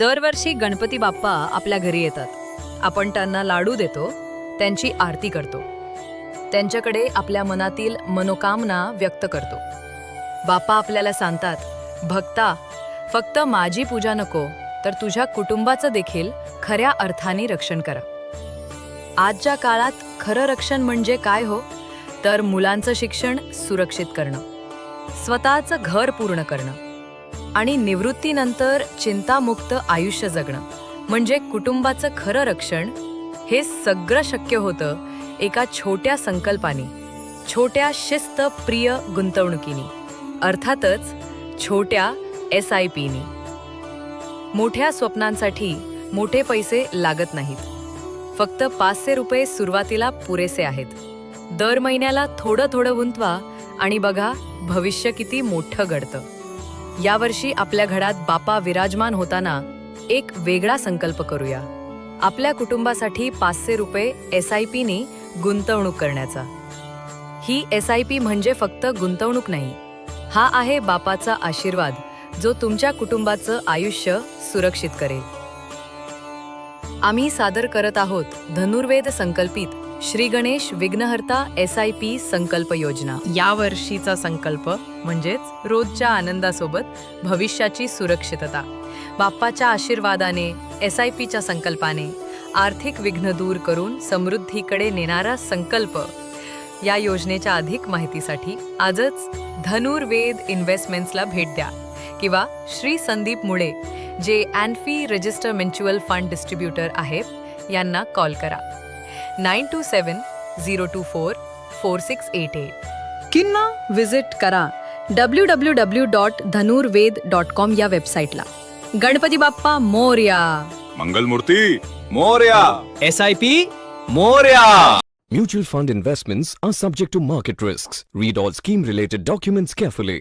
दरवर्षी गणपती बाप्पा आपल्या घरी येतात. आपण त्यांना लाडू देतो त्यांची आरती करतो. त्यांच्याकडे आपल्या मनातील मनोकामना व्यक्त करतो. बाप्पा आपल्याला सांगतात भक्ता फक्त माझी पूजा नको तर तुझ्या कुटुंबाचं देखील खऱ्या अर्थाने रक्षण करा. आजच्या काळात खरं रक्षण म्हणजे काय हो? तर मुलांचं शिक्षण सुरक्षित करणं. स्वतःचं घर पूर्ण करणं. आणि निवृत्तीनंतर चिंतामुक्त आयुष्य जगणं. म्हणजे कुटुंबाचं खरं रक्षण हे सगळं शक्य होतं एका छोट्या संकल्पाने छोट्या शिस्त प्रिय गुंतवणुकीने अर्थातच छोट्या एस आय पीने मोठ्या स्वप्नांसाठी मोठे पैसे लागत नाहीत. फक्त पाचशे रुपये सुरुवातीला पुरेसे आहेत. दर महिन्याला थोडं थोडं गुंतवा आणि बघा भविष्य किती मोठं घडतं. यावर्षी आपल्या घरात बापा विराजमान होताना एक वेगळा संकल्प करूया. आपल्या कुटुंबासाठी पाचशे रुपये एस आय पीने गुंतवणूक करण्याचा. ही एस आय पी म्हणजे फक्त गुंतवणूक नाही. हा आहे बापाचा आशीर्वाद जो तुमच्या कुटुंबाचं आयुष्य सुरक्षित करेल. आम्ही सादर करत आहोत धनुर्वेद संकल्पित श्री गणेश विघ्नहर्ता एस आय पी संकल्प योजना. या वर्षीचा संकल्प म्हणजेच रोजच्या आनंदासोबत भविष्याची सुरक्षितता. बाप्पाच्या आशीर्वादाने एस आय पीच्या संकल्पाने आर्थिक विघ्न दूर करून समृद्धीकडे नेणारा संकल्प. या योजनेच्या अधिक माहितीसाठी आजच धनुर्वेद इन्व्हेस्टमेंट्सला भेट द्या किंवा श्री संदीप मुळे जे AMFI register mutual fund distributor आहेत यांना कॉल करा. Nine two seven zero two four four six eight eight किंवा व्हिजिट करा W W W dot Dhanurved dot com या वेबसाईटला Ganpati Bappa Morya Mangalmurti Morya S I P Morya Mutual fund investments are subject to market risks. Read all scheme related documents carefully.